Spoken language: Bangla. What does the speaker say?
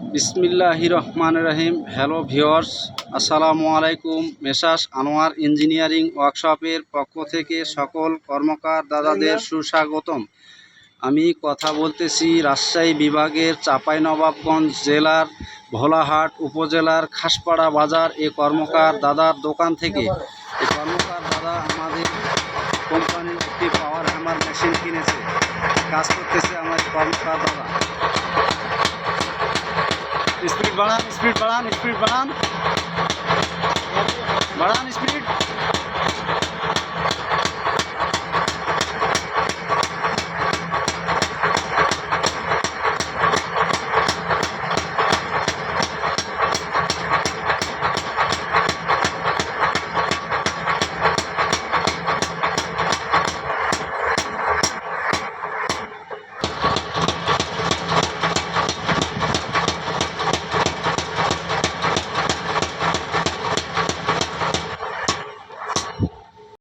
বিসমিল্লাহি রহমান রহিম হ্যালো ভিওয়ার্স আসসালামু আলাইকুম। মেসাস আনোয়ার ইঞ্জিনিয়ারিং ওয়ার্কশপের পক্ষ থেকে সকল কর্মকার দাদাদের সুস্বাগতম। আমি কথা বলতেছি রাজশাহী বিভাগের চাঁপাইনবাবগঞ্জ জেলার ভোলাহাট উপজেলার খাসপাড়া বাজার এ কর্মকার দাদার দোকান থেকে। এই কর্মকার দাদা আমাদের কোম্পানির একটি পাওয়ার হ্যামার মেশিন কিনেছে। কাজ করতেছে আমার কর্মকার দাদা। স্পিড বাড়ান স্পিড বাড়ান স্পিড বাড়ান বাড়ান স্পিড